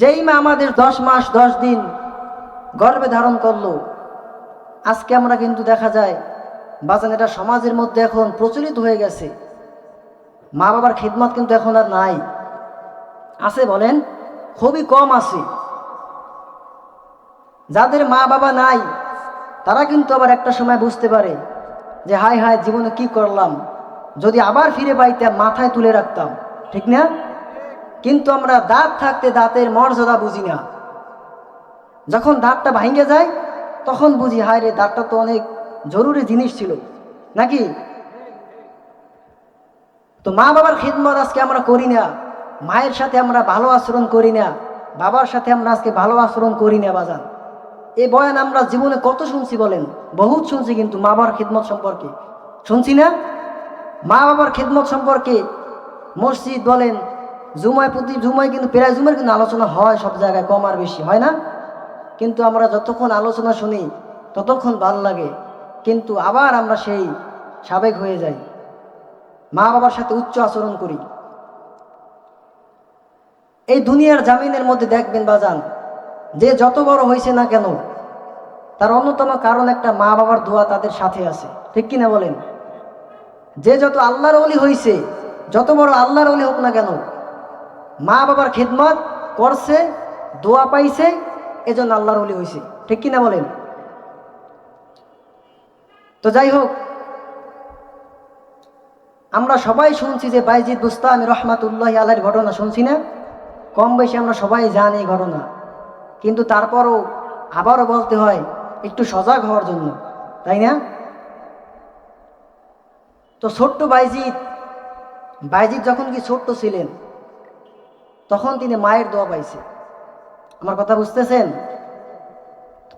যেই মা আমাদের দশ মাস, দশ দিন গর্ভে ধারণ করল, আজকে আমরা কিন্তু দেখা যায় বাজান এটা সমাজের মধ্যে এখন প্রচলিত হয়ে গেছে। মা বাবার খিদমত কিন্তু এখন আর নাই। আছে বলেন, খুবই কম আছে। যাদের মা বাবা নাই, তারা কিন্তু আবার একটা সময় বুঝতে পারে যে হাই হাই জীবনে কি করলাম? যদি আবার ফিরে পাইতাম, মাথায় তুলে রাখতাম। ঠিক না? কিন্তু আমরা দাঁত থাকতে দাঁতের মর্যাদা বুঝি না। যখন দাঁতটা ভাঙে যায়, তখন বুঝি, হায় রে, দাঁতটা তো অনেক জরুরি জিনিস ছিল। নাকি? তো মা বাবার খিদমত আজকে আমরা করি না। মায়ের সাথে আমরা ভালো আচরণ করি না। বাবার সাথে আমরা আজকে ভালো আচরণ করি না, বাজান। এই বয়ান আমরা জীবনে কত শুনছি বলেন? বহুত শুনছি কিন্তু মা বাবার খিদমত সম্পর্কে। শুনছি না? মা বাবার খিদমত সম্পর্কে মসজিদ বলেন জুমায় প্রতি জুমায় কিন্তু প্রায় জুমার কিন্তু আলোচনা হয়, সব জায়গায় কম আর বেশি, হয় না? কিন্তু আমরা যতক্ষণ আলোচনা শুনি, ততক্ষণ ভালো লাগে। কিন্তু আবার আমরা সেই সাবেক হয়ে যাই। মা বাবার সাথে উচ্চ আচরণ করি। এই দুনিয়ার জামিনের মধ্যে দেখবেন বাজান, যে যত বড় হয়েছে না কেন, তার অন্যতম কারণ একটা মা বাবার দোয়া তাদের সাথে আছে। ঠিক কিনা বলেন? যে যত আল্লাহর অলি হয়েছে যত বড় আল্লাহর অলি হোক না কেন মা বাবার খিদমত করছে, দোয়া পাইছে, এজন্য আল্লাহর অলি হয়েছে ঠিক কিনা বলেন? তো যাই হোক, আমরা সবাই শুনছি যে বাইজিদ বুস্তামি রহমাতুল্লাহ আল্লাহর ঘটনা শুনছি না? কম বেশি আমরা সবাই জানি ঘটনা। কিন্তু তারপরও আবারও বলতে হয়, একটু সজাগ হওয়ার জন্য। তাই না? তো ছোট্ট বাইজিৎ বাইজিৎ যখন কি ছোট্ট ছিলেন তখন তিনি মায়ের দোয়া পাইছে। আমার কথা বুঝতেছেন?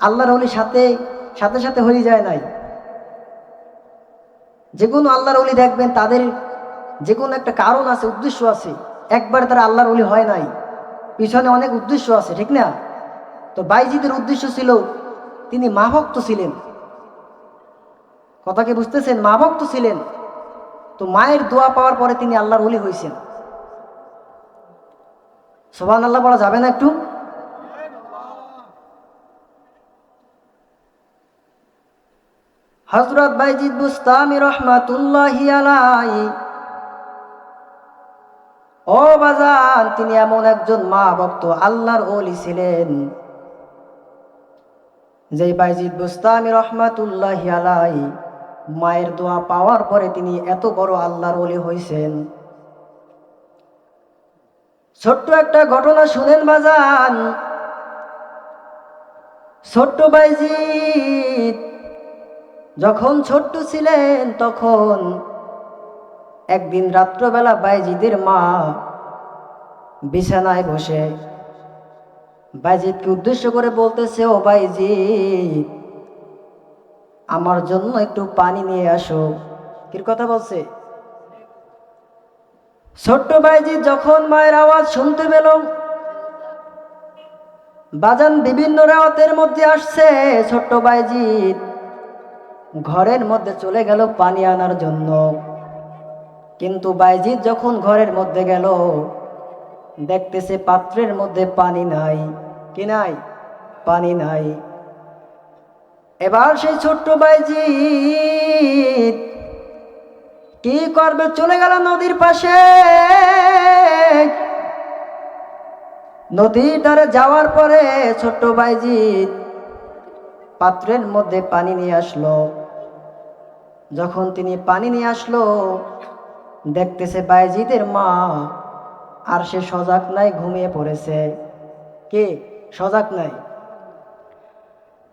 আল্লাহর হলি সাথে সাথে সাথে হয়ে যায় নাই। যে কোনো আল্লাহর অলি দেখবেন, তাদের যে কোনো একটা কারণ আছে, উদ্দেশ্য আছে। একবার তারা আল্লাহর অলি হয় নাই। পিছনে অনেক উদ্দেশ্য আছে, ঠিক না? তো বাইজিদের উদ্দেশ্য ছিল, তিনি মা ভক্ত ছিলেন। কথাকে বুঝতেছেন? মা ভক্ত ছিলেন। তো মায়ের দোয়া পাওয়ার পরে তিনি আল্লাহর অলি হয়েছেন সোবান আল্লাহ বলা যাবে না একটু? হজরত বাইজিদ বুস্তামি রহমাতুল্লাহি আলাই ও বাজান, তিনি এমন একজন মা ভক্ত, আল্লাহর ওলি ছিলেন। যে বাইজিদ বুস্তামি রহমাতুল্লাহি আলাই মায়ের দোয়া পাওয়ার পরে তিনি এত বড় আল্লাহর ওলি হয়েছেন ছোট্ট একটা ঘটনা শুনেন বাজান। ছোট্ট বাইজিদ, যখন ছোট্ট ছিলেন তখন একদিন রাত্রবেলা বাইজিদের মা বিছানায় বসে বাইজিদকে উদ্দেশ্য করে বলতেছে, ও বাইজিদ, আমার জন্য একটু পানি নিয়ে আসো। কির কথা বলছে? ছোট্ট বাইজিদ যখন মায়ের আওয়াজ শুনতে পেল, বাজান বিভিন্ন রাওয়াতের মধ্যে আসছে, ছোট্ট বাইজিদ ঘরের মধ্যে চলে গেল পানি আনার জন্য। কিন্তু বাইজিৎ যখন ঘরের মধ্যে গেল, দেখতেছে পাত্রের মধ্যে পানি নাই। কি নাই? পানি নাই। এবার সেই ছোট্ট বাইজিৎ কি করবে? চলে গেল নদীর পাশে। নদীর ধারে যাওয়ার পরে ছোট্ট বাইজিৎ পাত্রের মধ্যে পানি নিয়ে আসলো। যখন তিনি পানি নিয়ে আসলো, দেখতেছে বাইজিদের মা আর সে সজাগ নাই, ঘুমিয়ে পড়েছে। কে? সজাগ নাই।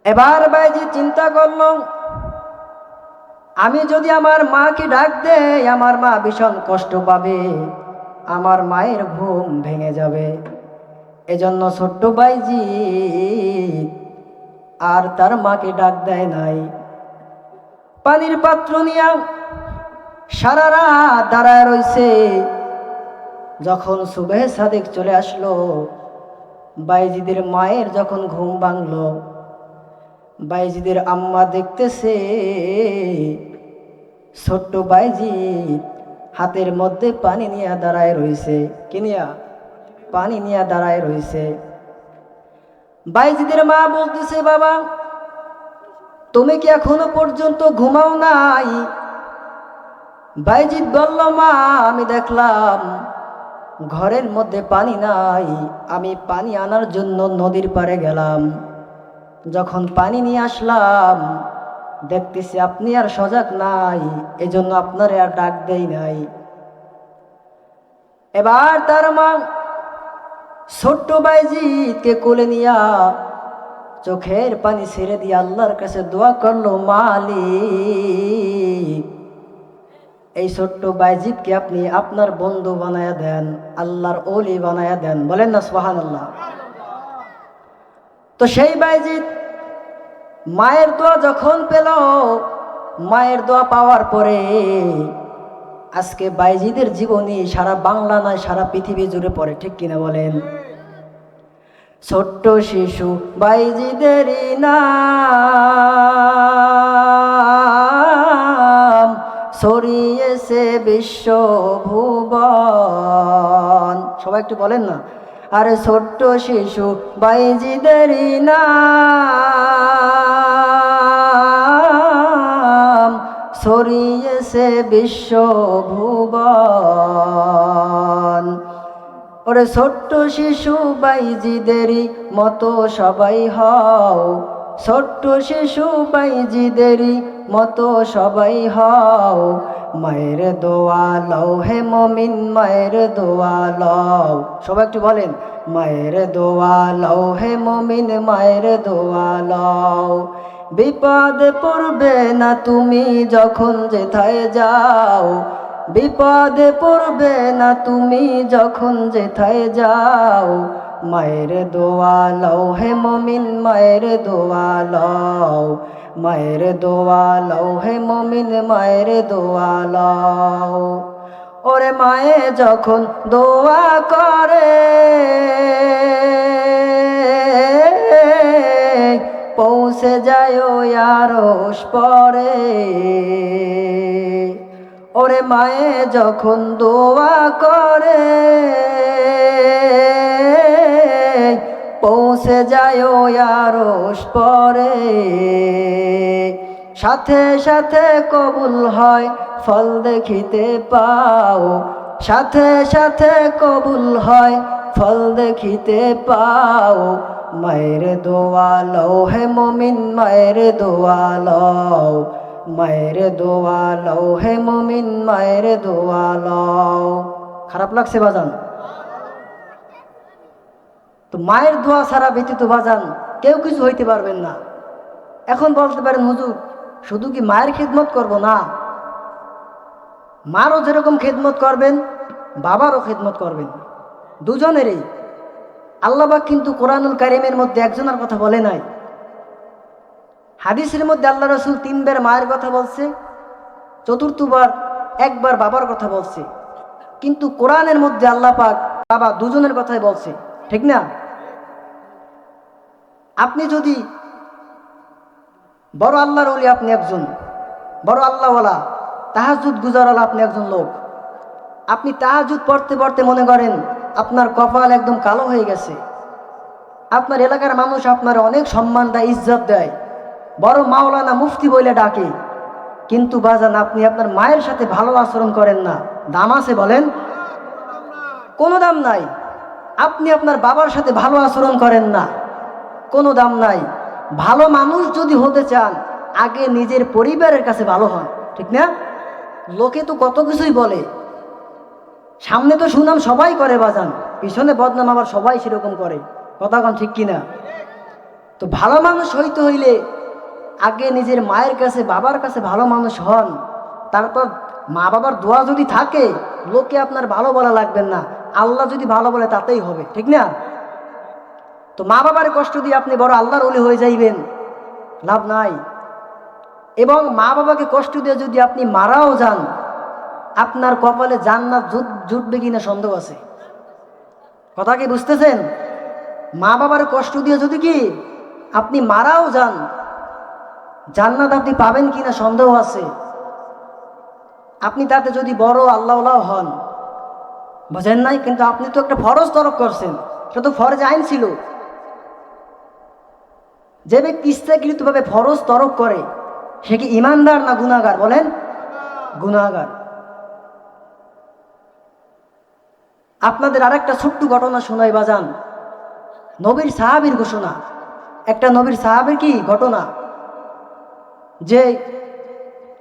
এবার বাইজি চিন্তা করল আমি যদি আমার মাকে ডাক দেই, আমার মা ভীষণ কষ্ট পাবে। আমার মায়ের ঘুম ভেঙে যাবে। এজন্য ছোট্ট বাইজি আর তার মাকে ডাক দেয় নাই। পানির পাত্র নিয়া সারা রাত দাঁড়ায় রয়েছে যখন সুবেহ সাদেক চলে আসলো বাইজিদের মায়ের যখন ঘুম ভাঙলো বাইজিদের আম্মা দেখতেছে ছোট্ট বাইজি হাতের মধ্যে পানি নিয়ে দাঁড়ায় রয়েছে কিনিয়া পানি নিয়ে দাঁড়ায় রয়েছে বাইজিদের মা বলতেছে, বাবা, তুমি কি এখনও পর্যন্ত ঘুমাও নাই? বাইজিৎ বলল, মা, আমি দেখলাম ঘরের মধ্যে পানি নাই। আমি পানি আনার জন্য নদীর পাড়ে গেলাম। যখন পানি নিয়ে আসলাম দেখতেছি আপনি আর সজাগ নাই, এজন্য আপনারে আর ডাক দেই নাই। এবার তার মা ছোট্ট বাইজিৎকে কোলে নিয়া চোখের পানি ছেড়ে দিয়ে আল্লাহর কাছে দোয়া করল, মালিক, এই ছোট্ট বাইজিৎকে আপনি আপনার বন্ধু বানায়া দেন, আল্লাহর ওলি বানায়া দেন। বলেন না সোহান আল্লাহ তো সেই বাইজিৎ মায়ের দোয়া যখন পেল, মায়ের দোয়া পাওয়ার পরে আজকে বাইজিদের জীবনী সারা বাংলা নয়, সারা পৃথিবী জুড়ে পড়ে, ঠিক কিনা বলেন? ছোট্ট শিশু বাইজিদেরই নাম ছড়িয়েছে বিশ্ব ভুবন সবাই একটু বলেন না? আরে ছোট্ট শিশু বাইজিদেরই নাম ছড়িয়েছে বিশ্ব ভুবন ওরে ছোট্ট শিশু বাইজিদেরই মতো সবাই হও। ছোট্ট শিশু বাইজিদেরই মতো সবাই হও। মায়ের দোয়া লও হে মমিন, মায়ের দোয়া লও। সবাই একটু বলেন, মায়ের দোয়া লও হে মমিন, মায়ের দোয়া লও। বিপদে পড়বে না তুমি যখন যেথায় যাও। বিপদে পড়বে না তুমি যখন যেথায় যাও। মায়ের দোয়া লও হে মমিন, মায়ের দোয়া লও। মায়ের দোয়া লও হে মমিন, মায়ের দোয়া লও। ওরে মায়ে যখন দোয়া করে পৌঁছে যায় আরস পরে। ওরে মায়ে যখন দোয়া করে, পৌঁছে যায় আরস পরে। সাথে সাথে কবুল হয়, ফল দেখিতে পাও। সাথে সাথে কবুল হয়, ফল দেখিতে পাও। মায়ের দোয়া লও হে মমিন, মায়ের দোয়া লও। মায়ের দোয়া লও হে মমিন, মায়ের দোয়া লও। খারাপ লাগছে বাজান? তো মায়ের দোয়া ছাড়া ব্যতীত বাজান কেউ কিছু হইতে পারবেন না। এখন বলতে পারেন, হুজুর, শুধু কি মায়ের খেদমত করব না? মারও যেরকম খেদমত করবেন, বাবারও খেদমত করবেন। দুজনেরই। আল্লাহবাক কিন্তু কোরআনুল কারিমের মধ্যে একজনের কথা বলে নাই। হাদিসের মধ্যে আল্লাহ রসুল তিনবার মায়ের কথা বলছে, চতুর্থবার একবার বাবার কথা বলছে। কিন্তু কোরআনের মধ্যে আল্লাহ পাক বাবা দুজনের কথাই বলছে, ঠিক না? আপনি যদি বড় আল্লাহর ওলি আপনি একজন, বড় আল্লাহওয়ালা তাহাজুদ গুজারওয়ালা আপনি একজন লোক। আপনি তাহাজুদ পড়তে পড়তে মনে করেন আপনার কপাল একদম কালো হয়ে গেছে। আপনার এলাকার মানুষ আপনার অনেক সম্মান দেয়, ইজ্জত দেয়। বড় মাওলানা মুফতি বলে ডাকে, কিন্তু বাজান, আপনি আপনার মায়ের সাথে ভালো আচরণ করেন না। দাম আছে বলেন? কোনো দাম নাই। আপনি আপনার বাবার সাথে ভালো আচরণ করেন না। কোনো দাম নাই। ভালো মানুষ যদি হতে চান, আগে নিজের পরিবারের কাছে ভালো হন। ঠিক না? লোকে তো কত কিছুই বলে। সামনে তো সুনাম সবাই করে বাজান, পিছনে বদনাম আবার সবাই সেরকম করে। কথা কন ঠিক কিনা? তো ভালো মানুষ হইতে হইলে আগে নিজের মায়ের কাছে, বাবার কাছে ভালো মানুষ হন। তারপর মা বাবার দোয়া যদি থাকে, লোকে আপনার ভালো বলা লাগবেন না। আল্লাহ যদি ভালো বলে তাতেই হবে, ঠিক না? তো মা বাবার কষ্ট দিয়ে আপনি বড় আল্লাহর ওলি হয়ে যাইবেন, লাভ নাই। এবং মা বাবাকে কষ্ট দিয়ে যদি আপনি মারাও যান আপনার কপালে জান্নাত জুটবে কিনা সন্দেহ আছে? কথা কি বুঝতেছেন? মা বাবার কষ্ট দিয়ে যদি কি আপনি মারাও যান, জান্নাত আপনি পাবেন কিনা সন্দেহ আছে? আপনি তাতে যদি বড় আল্লাহ হন, বোঝেন নাই? কিন্তু আপনি তো একটা ফরজ তরক করছেন সেটা তো ফরজ আইন ছিল। যে ব্যক্তি ইচ্ছাকৃতভাবে ফরজ তরক করে, সে কি ইমানদার না গুনাগার বলেন গুনাগার আপনাদের আর একটা ছোট্ট ঘটনা শোনাই বাজান। নবীর সাহাবীর ঘোষণা। একটা নবীর সাহাবীর কি ঘটনা? যে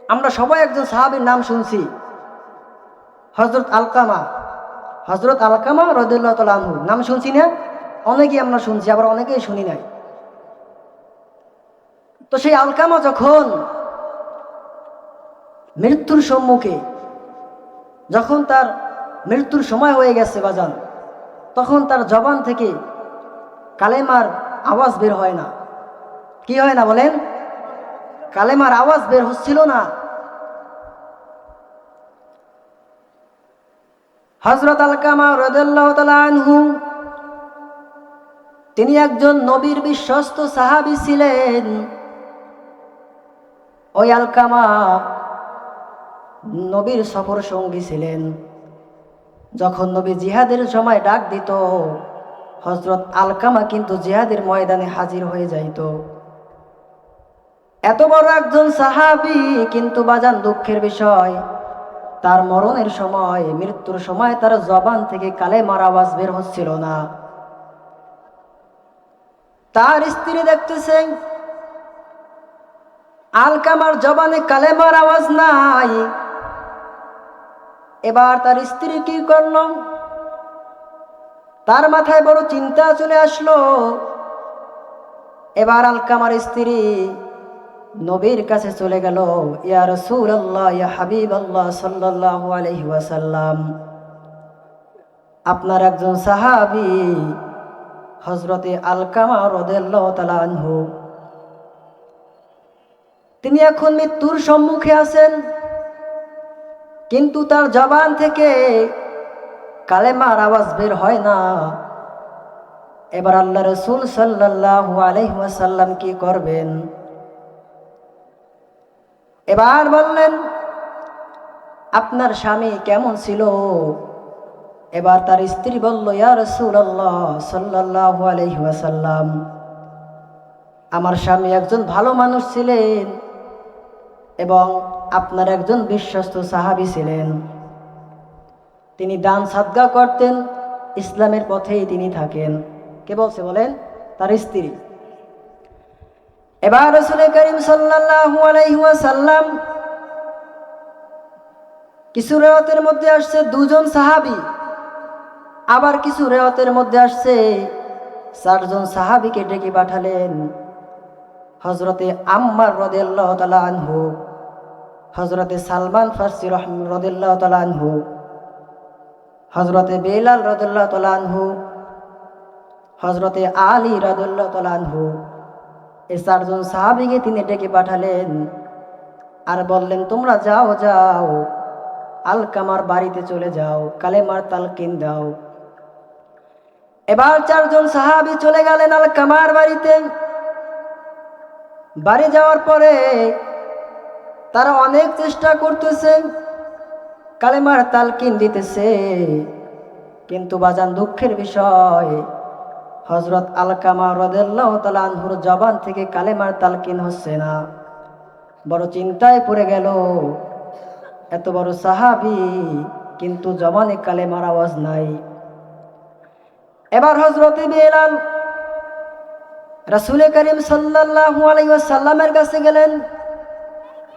আমরা সবাই একজন সাহাবীর নাম শুনছি। হজরত আলকামা। হজরত আলকামা রদুল্লাহ তালু নাম শুনছি না? অনেকেই আমরা শুনছি, আবার অনেকেই শুনি নাই। তো সেই আলকামা যখন মৃত্যুর সম্মুখে, যখন তার মৃত্যুর সময় হয়ে গেছে বাজান। তখন তার জবান থেকে কালেমার আওয়াজ বের হয় না। কি হয় না বলেন? কালেমার আওয়াজ বের হচ্ছিল না। হজরত আলকামা আনহু, তিনি একজন নবীর বিশ্বস্ত সাহাবি ছিলেন। ওই আলকামা নবীর সফর সঙ্গী ছিলেন। যখন নবী জিহাদের সময় ডাক দিত হজরত আলকামা কিন্তু জিহাদের ময়দানে হাজির হয়ে যাইত। এত বড় একজন সাহাবি কিন্তু বাজান দুঃখের বিষয়, তার মরণের সময়, মৃত্যুর সময় তার জবান থেকে কালে মার আওয়াজ বের হচ্ছিল না। তার স্ত্রী দেখতেছেন আলকামার জবানে কালেমার আওয়াজ নাই এবার তার স্ত্রী কি করল? তার মাথায় বড় চিন্তা চলে আসলো। এবার আলকামার স্ত্রী নবীর কাছে চলে গেল, ইয়া রসুল আল্লাহ ইয়া হাবিব আল্লাহ সাল্লাহ আলহি ওয়াসাল্লাম, আপনার একজন সাহাবি হজরতে আলকামা রদেল্লাহ তিনি এখন মৃত্যুর সম্মুখে আছেন। কিন্তু তার জবান থেকে কালেমার আওয়াজ বের হয় না। এবার আল্লাহ রসুল সাল্লাহ আলহাসাল্লাম কি করবেন? এবার বললেন, আপনার স্বামী কেমন ছিল? এবার তার স্ত্রী বলল, ইয়া রসুল আল্লাহ সাল্লাহ আলহাসাল্লাম আমার স্বামী একজন ভালো মানুষ ছিলেন। এবং আপনার একজন বিশ্বস্ত সাহাবি ছিলেন। তিনি দান সাদগা করতেন, ইসলামের পথেই তিনি থাকেন। কে বলছে বলেন? তার স্ত্রী। এবার রসুল করিম সাল্লাম কিছু রেওয়াতের মধ্যে আসছে দুজন সাহাবি। আবার কিছু রেওয়াতের মধ্যে আসছে চারজন সাহাবিকে ডেকে পাঠালেন হজরতে আম্মার রদেল্লাহ তালা আনহু। হজরতে সালমান ফার্সি রহম রদুল্লাহ তালা আনহু হজরতে বেলাল রদুল্লাহ তালা আনহু হজরতে আলী রদুল্লাহ তালা এ চারজন সাহাবিকে তিনি ডেকে পাঠালেন আর বললেন, তোমরা যাও যাও, আলকামার বাড়িতে চলে যাও, কালেমার তালকিন দাও। এবার চারজন সাহাবি চলে গেলেন আলকামার বাড়িতে। বাড়ি যাওয়ার পরে তারা অনেক চেষ্টা করতেছে, কালেমার তালকিন দিতেছে। কিন্তু বাজান দুঃখের বিষয় হজরত আলকামা রদেল্লাহ তালানহুর জবান থেকে কালেমার তালকিন হচ্ছে না। বড় চিন্তায় পড়ে গেল, এত বড় সাহাবি, কিন্তু জবানে কালেমার আওয়াজ নাই। এবার হজরতে বেলাল, রাসুল করিম সাল্লাল্লাহু আলাইহি ওয়াসাল্লামের কাছে গেলেন।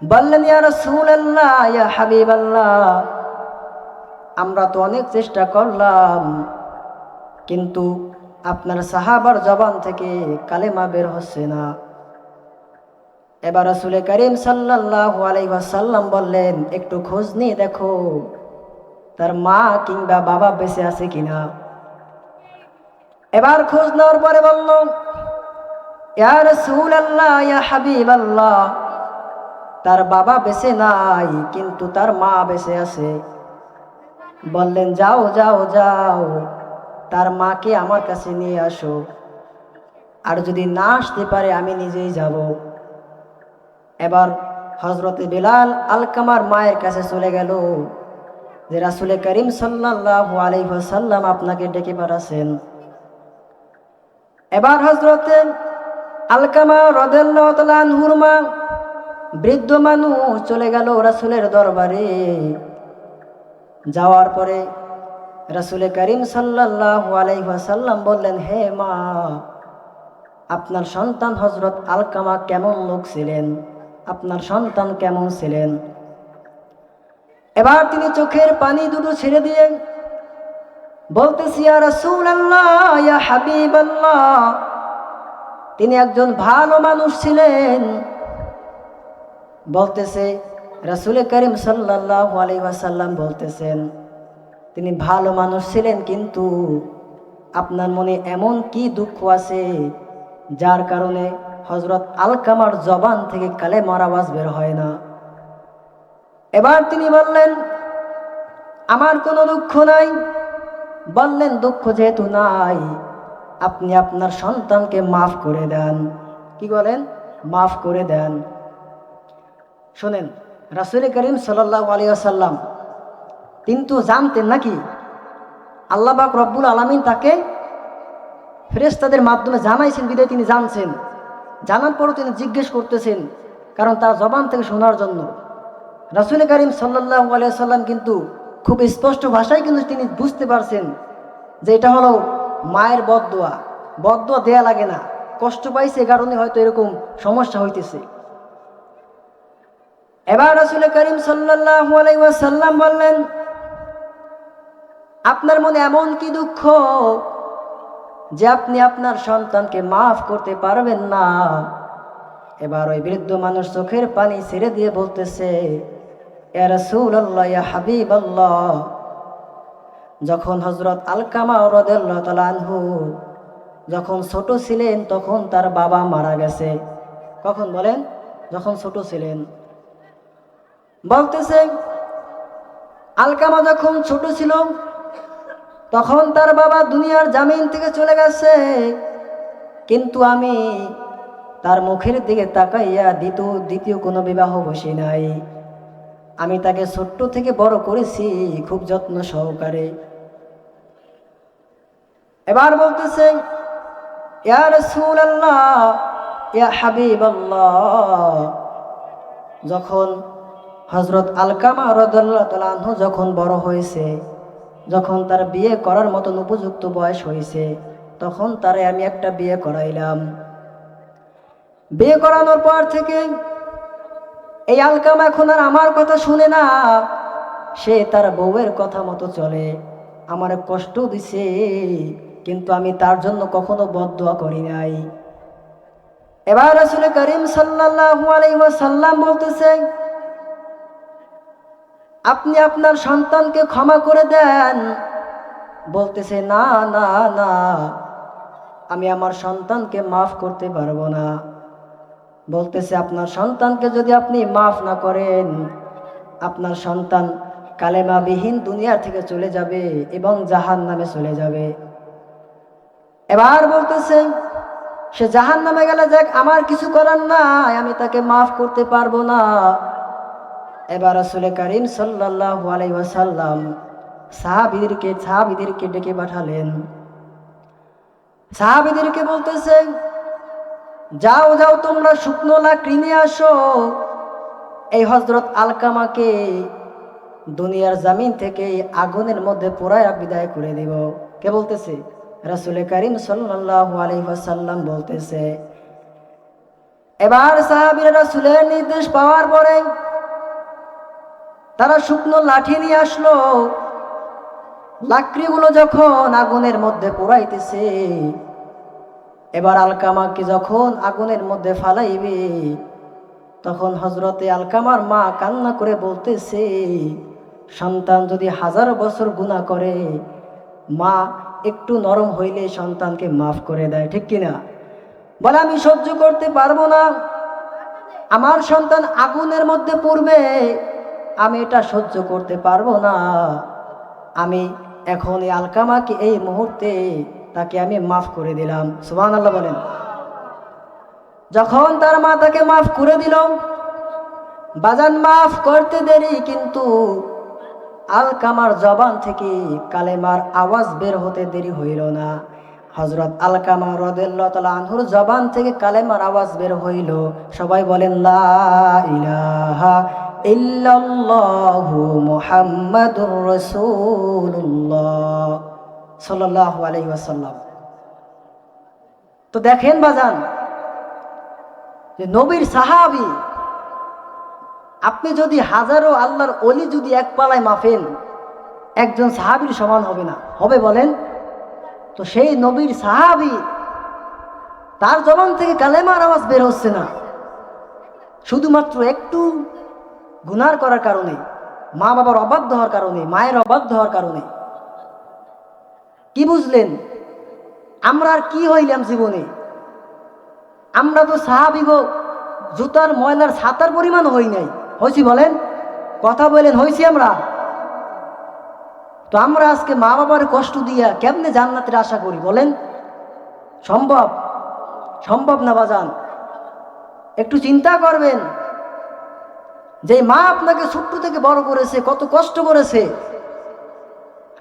বললেন, ইয়া রাসূলুল্লাহ, ইয়া হাবিবাল্লাহ। আমরা তো অনেক চেষ্টা করলাম, কিন্তু আপনার সাহাবার জবান থেকে কালেমা বের হচ্ছে না। এবার রাসুল করিম সাল্লাল্লাহু আলাইহি ওয়াসাল্লাম বললেন, একটু খোঁজ নিয়ে দেখো, তার মা কিংবা বাবা বেঁচে আছে কিনা? এবার খোঁজ নেওয়ার পরে বলল, ইয়া রসুল আল্লাহ ইয়া হাবিব আল্লাহ তার বাবা বেঁচে নাই, কিন্তু তার মা বেঁচে আছে। বললেন, যাও যাও যাও, তার মাকে আমার কাছে নিয়ে আসো। আর যদি না আসতে পারে, আমি নিজেই যাব। এবার হজরতে বেলাল আলকামার মায়ের কাছে চলে গেল, যে রাসুলে করিম সাল্লাহ আলাইসাল্লাম আপনাকে ডেকে পাঠাছেন এবার হজরতে আলকামা রদেল্লাহুর মা বৃদ্ধ মানুষ চলে গেল রাসুলের দরবারে। যাওয়ার পরে রাসুলে করিম সাল্লাহ আলাইসাল্লাম বললেন, হে মা, আপনার সন্তান হজরত আলকামা কেমন লোক ছিলেন? আপনার সন্তান কেমন ছিলেন? এবার তিনি চোখের পানি দুটো ছেড়ে দিয়ে বলতেছি ইয়া হাবিবাল্লাহ, তিনি একজন ভালো মানুষ ছিলেন। বলতেছে, রাসূল করিম সাল্লাল্লাহু আলাইহি ওয়াসাল্লাম বলতেছেন, তিনি ভালো মানুষ ছিলেন কিন্তু আপনার মনে এমন কি দুঃখ আছে যার কারণে হজরত আলকামার জবান থেকে কালে আওয়াজ বের হয় না? এবার তিনি বললেন, আমার কোনো দুঃখ নাই। বললেন, দুঃখ যেহেতু নাই, আপনি আপনার সন্তানকে মাফ করে দেন। কি বলেন? মাফ করে দেন। শোনেন, রাসুল করিম সাল্লাহ আলিয়াল্লাম কিন্তু জানতেন নাকি আল্লাহ বাক রব্বুল আলমিন তাকে ফেরেস্তাদের মাধ্যমে জানাইছেন, বিদায় তিনি জানছেন। জানার পরও তিনি জিজ্ঞেস করতেছেন, কারণ তার জবান থেকে শোনার জন্য। রাসুল করিম সাল্লাহ আলিয়াল্লাম কিন্তু খুব স্পষ্ট ভাষায় কিন্তু তিনি বুঝতে পারছেন যে এটা হলো মায়ের বদদোয়া। বদদোয়া দেয়া লাগে না। কষ্ট পাইছে কারণে হয়তো এরকম সমস্যা হইতেছে। এবার রাসুল করিম সাল্লাম বললেন, আপনার মনে এমন কি দুঃখ যে আপনি আপনার সন্তানকে মাফ করতে পারবেন না? এবার ওই বৃদ্ধ মানুষ চোখের পানি ছেড়ে দিয়ে বলতেছে হাবিব আল্লাহ যখন হজরত আলকামা আনহু যখন ছোট ছিলেন, তখন তার বাবা মারা গেছে। কখন বলেন? যখন ছোট ছিলেন। বলতেছে, আলকামা যখন ছোট ছিল, তখন তার বাবা দুনিয়ার জামিন থেকে চলে গেছে। কিন্তু আমি তার মুখের দিকে তাকাইয়া দ্বিতীয় দ্বিতীয় কোনো বিবাহ বসি নাই। আমি তাকে ছোট্ট থেকে বড় করেছি খুব যত্ন সহকারে। এবার বলতেছে রাসূলুল্লাহ, ইয়া হাবিবাল্লাহ। যখন হজরত আলকামা রদুল্লাহ তালাহ যখন বড় হয়েছে, যখন তার বিয়ে করার মতন উপযুক্ত বয়স হয়েছে, তখন তারে আমি একটা বিয়ে করাইলাম। বিয়ে করানোর পর থেকে এই আলকাম এখন আর আমার কথা শুনে না, সে তার বউয়ের কথা মতো চলে। আমার কষ্ট দিছে, কিন্তু আমি তার জন্য কখনো বদুয়া করি নাই। এবার আসলে করিম সাল্লাহ আলাইসাল্লাম বলতেছে আপনি আপনার সন্তানকে ক্ষমা করে দেন। বলতেছে, না না না, আমি আমার সন্তানকে মাফ করতে পারব না। বলতেছে, আপনার সন্তানকে যদি আপনি মাফ না করেন, আপনার সন্তান কালেমাবিহীন দুনিয়ার থেকে চলে যাবে এবং জাহান নামে চলে যাবে। এবার বলতেছে, সে জাহান নামে গেলে যাক আমার কিছু করার নাই, আমি তাকে মাফ করতে পারব না। এবার আসলে করিম সাল্লাহ আলাইসাল্লাম সাহাবিদেরকে সাহাবিদেরকে ডেকে পাঠালেন। সাহাবিদেরকে বলতেছে, যাও যাও, তোমরা শুকনো নিয়ে আসো। এই হজরত আলকামাকে দুনিয়ার জামিন থেকে আগুনের মধ্যে পোড়ায়া বিদায় করে দিব। কে বলতেছে? রাসুলে করিম সাল্লাহ আলহাসাল্লাম বলতেছে, এবার সাহাবিরা রাসুলের নির্দেশ পাওয়ার পরে তারা শুকনো লাঠি নিয়ে আসলো। লাকড়িগুলো যখন আগুনের মধ্যে পোড়াইতেছে, এবার আলকামাকে যখন আগুনের মধ্যে ফালাইবে, তখন হজরতে আলকামার মা কান্না করে বলতেছে, সন্তান যদি হাজার বছর গুণা করে, মা একটু নরম হইলে সন্তানকে মাফ করে দেয়, ঠিক কিনা? বলে, আমি সহ্য করতে পারব না। আমার সন্তান আগুনের মধ্যে পড়বে আমি এটা সহ্য করতে পারব না। আমি এখন এই আলকামাকে এই মুহূর্তে তাকে আমি মাফ করে দিলাম। সুবান আল্লাহ বলেন। যখন তার মা তাকে মাফ করে দিল, বাজান মাফ করতে দেরি, কিন্তু আলকামার জবান থেকে কালেমার আওয়াজ বের হতে দেরি হইল না। হজরত আলকামা তালা আনহুর জবান থেকে কালেমার আওয়াজ বের হইল। সবাই বলেন, লা ইলাহা তো দেখেন বাজান, যে নবীর সাহাবী, আপনি যদি হাজারো আল্লাহর অলি যদি এক পালায় মাফেন, একজন সাহাবীর সমান হবে না। হবে বলেন? তো সেই নবীর সাহাবি, তার জবান থেকে কালেমার আওয়াজ বের হচ্ছে না। শুধুমাত্র একটু গুনার করার কারণে, মা বাবার অবাধ্য হওয়ার কারণে, মায়ের অবাধ্য হওয়ার কারণে। কি বুঝলেন? আমরা আর কি হইলাম জীবনে? আমরা তো গো, জুতার, ময়লার, ছাতার পরিমাণ হই নাই। হয়েছি বলেন? কথা বলেন হয়েছি আমরা। তো আমরা আজকে মা বাবার কষ্ট দিয়া কেমনে জান্নাতের আশা করি বলেন? সম্ভব? সম্ভব না বাজান? একটু চিন্তা করবেন। যে মা আপনাকে ছোট্ট থেকে বড় করেছে, কত কষ্ট করেছে।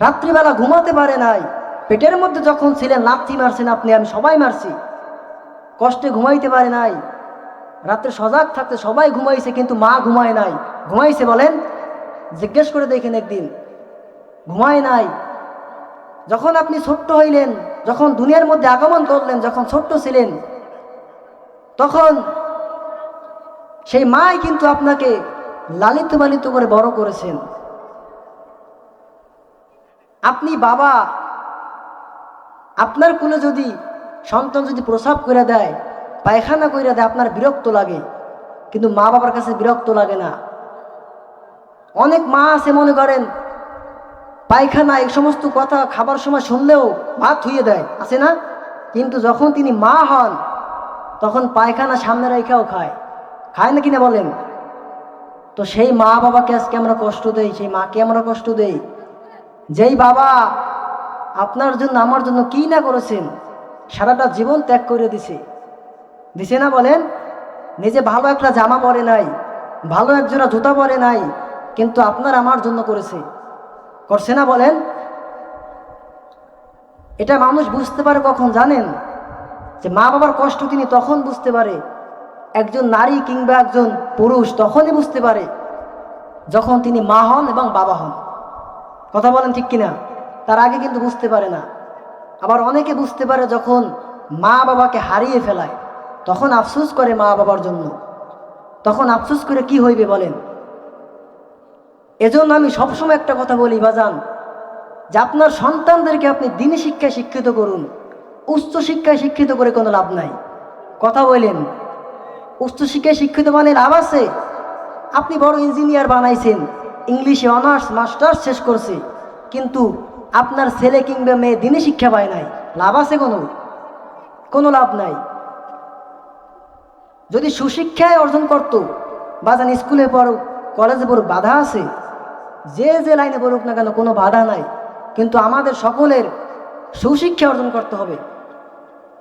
রাত্রিবেলা ঘুমাতে পারে নাই। পেটের মধ্যে যখন ছিলেন, লাথি মারছেন আপনি, আমি সবাই মারছি। কষ্টে ঘুমাইতে পারে নাই। রাত্রে সজাগ থাকতে সবাই ঘুমাইছে, কিন্তু মা ঘুমায় নাই। ঘুমাইছে বলেন? জিজ্ঞেস করে দেখেন একদিন। ঘুমায় নাই। যখন আপনি ছোট্ট হইলেন, যখন দুনিয়ার মধ্যে আগমন করলেন, যখন ছোট্ট ছিলেন, তখন সেই মাই কিন্তু আপনাকে লালিত পালিত করে বড় করেছেন। আপনি বাবা, আপনার কুলে যদি সন্তান যদি প্রসাব করে দেয়, পায়খানা করে দেয়, আপনার বিরক্ত লাগে। কিন্তু মা বাবার কাছে বিরক্ত লাগে না। অনেক মা আছে মনে করেন, পায়খানা এই সমস্ত কথা খাবার সময় শুনলেও ভাত ধুয়ে দেয়, আছে না? কিন্তু যখন তিনি মা হন, তখন পায়খানা সামনে রেখাও খায়। খায় না কিনা বলেন? তো সেই মা বাবাকে আজকে আমরা কষ্ট দেই, সেই মাকে আমরা কষ্ট দেই। যেই বাবা আপনার জন্য, আমার জন্য কি না করেছেন, সারাটা জীবন ত্যাগ করে দিছে। দিছে না বলেন? নিজে ভালো একটা জামা পরে নাই, ভালো একজোড়া জুতা পরে নাই, কিন্তু আপনার আমার জন্য করেছে। করছে না বলেন? এটা মানুষ বুঝতে পারে কখন জানেন? যে মা বাবার কষ্ট তিনি তখন বুঝতে পারে। একজন নারী কিংবা একজন পুরুষ তখনই বুঝতে পারে যখন তিনি মা হন এবং বাবা হন। কথা বলেন ঠিক কিনা? তার আগে কিন্তু বুঝতে পারে না। আবার অনেকে বুঝতে পারে যখন মা বাবাকে হারিয়ে ফেলায়, তখন আফসোস করে মা বাবার জন্য। তখন আফসোস করে কি হইবে বলেন? এজন্য আমি সবসময় একটা কথা বলি বাজান যে আপনার সন্তানদেরকে আপনি দিনী শিক্ষায় শিক্ষিত করুন, উচ্চ শিক্ষায় শিক্ষিত করে কোনো লাভ নাই। কথা বলেন উচ্চ শিক্ষায় শিক্ষিত মানে লাভ আছে। আপনি বড় ইঞ্জিনিয়ার বানাইছেন ইংলিশে অনার্স মাস্টার্স শেষ করছে, কিন্তু আপনার ছেলে কিংবা মেয়ে দিনে শিক্ষা পায় নাই, লাভ আছে কোনো? কোনো লাভ নাই। যদি সুশিক্ষায় অর্জন করত, বাজান স্কুলে পড়ুক কলেজে পড়ুক বাধা আছে? যে যে লাইনে পড়ুক না কেন, কোনো বাধা নাই। কিন্তু আমাদের সকলের সুশিক্ষা অর্জন করতে হবে।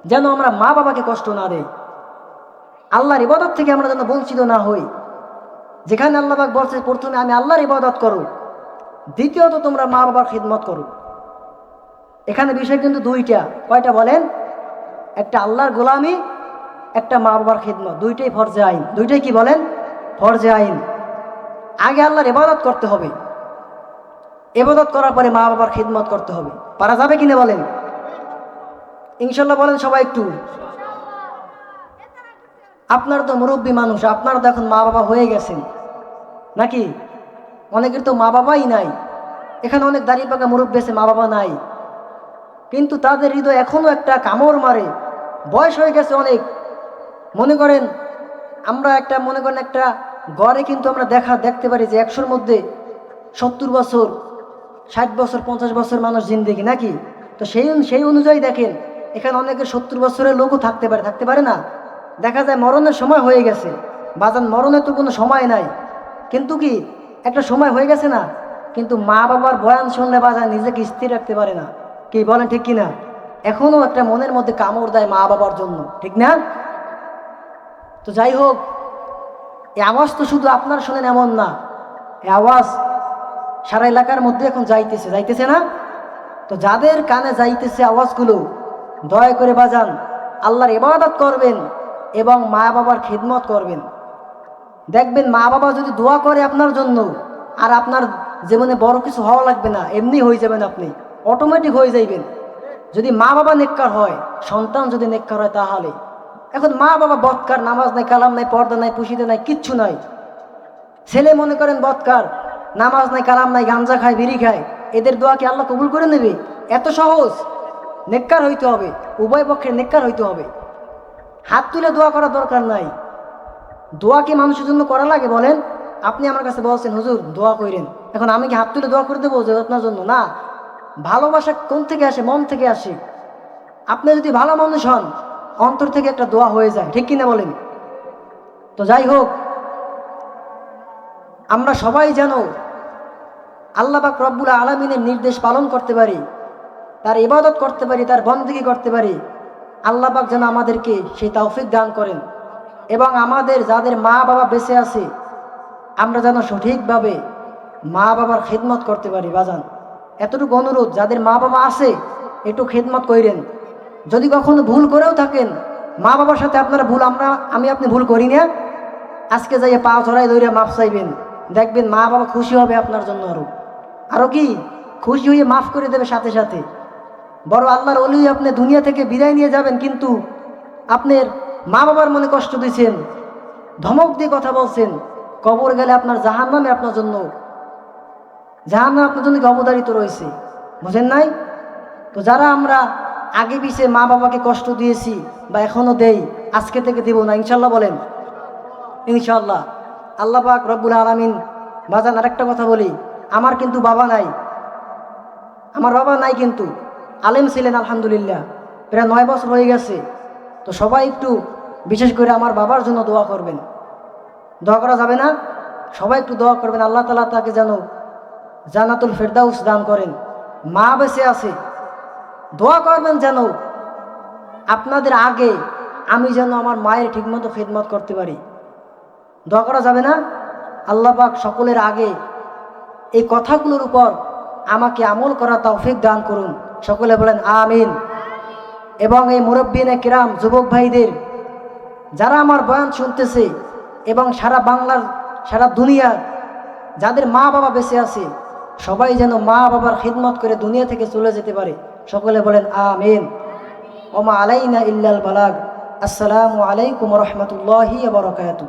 যেন আমরা মা বাবাকে কষ্ট না দেই। আল্লাহর ইবাদত থেকে আমরা যেন বঞ্চিত না হই। যেখানে আল্লাহবাক বলছে, প্রথমে আমি আল্লাহর ইবাদত করো দ্বিতীয়ত তোমরা মা বাবার খিদমত করো। এখানে বিষয় কিন্তু দুইটা। কয়টা বলেন? একটা আল্লাহর গোলামি, একটা মা বাবার খিদমত। দুইটাই ফরজে আইন। দুইটাই কি বলেন? ফরজে আইন। আগে আল্লাহর ইবাদত করতে হবে। এবাদত করার পরে মা বাবার খিদমত করতে হবে। পারা যাবে কিনা বলেন? ইনশাল্লাহ বলেন সবাই একটু। আপনার তো মুরব্বী মানুষ, আপনার তো এখন মা বাবা হয়ে গেছেন। নাকি? অনেকের তো মা বাবাই নাই। এখানে অনেক দাঁড়িয়ে পাকা মুরব্বী আছে মা বাবা নাই। কিন্তু তাদের হৃদয় এখনও একটা কামড় মারে। বয়স হয়ে গেছে অনেক। মনে করেন, আমরা একটা, মনে করেন একটা গড়ে কিন্তু আমরা দেখা, দেখতে পারি যে একশোর মধ্যে সত্তর বছর, ষাট বছর, পঞ্চাশ বছর মানুষ জিন্দেগি, নাকি? তো সেই সেই অনুযায়ী দেখেন, এখানে অনেকে সত্তর বছরের লোকও থাকতে পারে থাকতে পারে না? দেখা যায় মরণের সময় হয়ে গেছে। বাজান, মরণের তো কোনো সময় নাই। কিন্তু কি, একটা সময় হয়ে গেছে না? কিন্তু মা বাবার বয়ান শুনলে বাজান নিজেকে স্থির রাখতে পারে না। কি বলেন ঠিক কিনা? এখনও একটা মনের মধ্যে কামড় দেয় মা বাবার জন্য। ঠিক না? তো যাই হোক, এই আওয়াজ তো শুধু আপনার শোনেন এমন না। এই আওয়াজ সারা এলাকার মধ্যে এখন যাইতেছে। যাইতেছে না? তো যাদের কানে যাইতেছে আওয়াজগুলো, দয়া করে বাজান, আল্লাহর ইবাদত করবেন। এবং মা বাবার খিদমত করবেন। দেখবেন মা বাবা যদি দোয়া করে আপনার জন্য, আর আপনার জীবনে বড় কিছু হওয়া লাগবে না, এমনি হয়ে যাবেন আপনি অটোমেটিক হয়ে যাইবেন। যদি মা বাবা নেককার হয়, সন্তান যদি নেককার হয় তাহলে। এখন মা বাবা বৎকার, নামাজ নাই, কালাম নাই, পর্দা নাই পুষিতে নাই, কিচ্ছু নাই। ছেলে মনে করেন বৎকার, নামাজ নাই, কালাম নাই, গাঞ্জা খায়, বিড়ি খায়, এদের দোয়া কি আল্লাহ কবুল করে নেবে? এত সহজ, নেককার হইতে হবে, উভয় পক্ষের নেককার হইতে হবে। হাত তুলে দোয়া করার দরকার নাই। দোয়া কি মানুষের জন্য করা লাগে বলেন? আপনি আমার কাছে বলছেন, হুজুর, দোয়া করেন এখন আমি কি হাত তুলে দোয়া করে দেবো যে আপনার জন্য? না। ভালোবাসা কোন থেকে আসে? মন থেকে আসে। আপনি যদি ভালো মানুষ হন, অন্তর থেকে একটা দোয়া হয়ে যায়। ঠিক কিনা বলেন? তো যাই হোক, আমরা সবাই যেন আল্লাহ পাক রব্বুল আলমিনের নির্দেশ পালন করতে পারি, তার ইবাদত করতে পারি, তার বন্দগি করতে পারি আল্লাহ পাক যেন আমাদেরকে সেই তৌফিক দান করেন এবং আমাদের যাদের মা বাবা বেঁচে আছে, আমরা যেন সঠিকভাবে মা বাবার খেদমত করতে পারি, বাজান। এতটুকু অনুরোধ, যাদের মা বাবা আছে, একটু খেদমত কইরেন। যদি কখনো ভুল করেও থাকেন, মা বাবার সাথে আপনারা ভুল, আমরা, আমি আপনি ভুল করি না। আজকে যাইয়ে পা ধরাই ধরে মাফ চাইবেন। দেখবেন মা বাবা খুশি হবে আপনার জন্য আরও। আরও কি? খুশি হয়ে মাফ করে দেবে সাথে সাথে। বড় আল্লাহর অলি আপনি দুনিয়া থেকে বিদায় নিয়ে যাবেন, কিন্তু আপনার মা বাবার মনে কষ্ট দিয়েছেন, ধমক দিয়ে কথা বলছেন, কবর গেলে আপনার জাহান নামে আপনার জন্য জাহান নামে আপনার জন্য কি অবধারিত রয়েছে। বুঝেন নাই? তো যারা আমরা আগে পিছে মা বাবাকে কষ্ট দিয়েছি বা এখনও দেই, আজকে থেকে দেব না ইনশাল্লাহ বলেন। ইনশাল্লাহ আল্লাহ পাক রব্বুল আলমিন, বাজান আরেকটা কথা বলি, আমার কিন্তু বাবা নাই। আমার বাবা নাই কিন্তু। আলেম ছিলেন, আলহামদুলিল্লাহ। প্রায় নয় বছর হয়ে গেছে। তো সবাই একটু বিশেষ করে আমার বাবার জন্য দোয়া করবেন। দোয়া করা যাবে না? সবাই একটু দোয়া করবেন, আল্লাহ তালা তাকে যেন জানাতুল ফেরদাউস দান করেন। মা বেঁচে আছে। দোয়া করবেন যেন আপনাদের আগে আমি যেন আমার মায়ের ঠিকমতো খেদমত করতে পারি। দোয়া করা যাবে না? আল্লাহ পাক সকলের আগে এই কথাগুলোর উপর আমাকে আমল করা তৌফিক দান করুন। সকলে বলেন আমিন। এবং এই মুরব্বিনে কিরাম যুবক ভাইদের, যারা আমার বয়ান শুনতেছে এবং সারা বাংলার, সারা দুনিয়ার যাদের মা বাবা বেঁচে আছে, সবাই যেন মা বাবার খিদমত করে দুনিয়া থেকে চলে যেতে পারে। সকলে বলেন আমিন। ওমা আলাইনা ইল্লাল বালাগ। আসসালামু আলাইকুম রহমতুল্লাহি বরকাত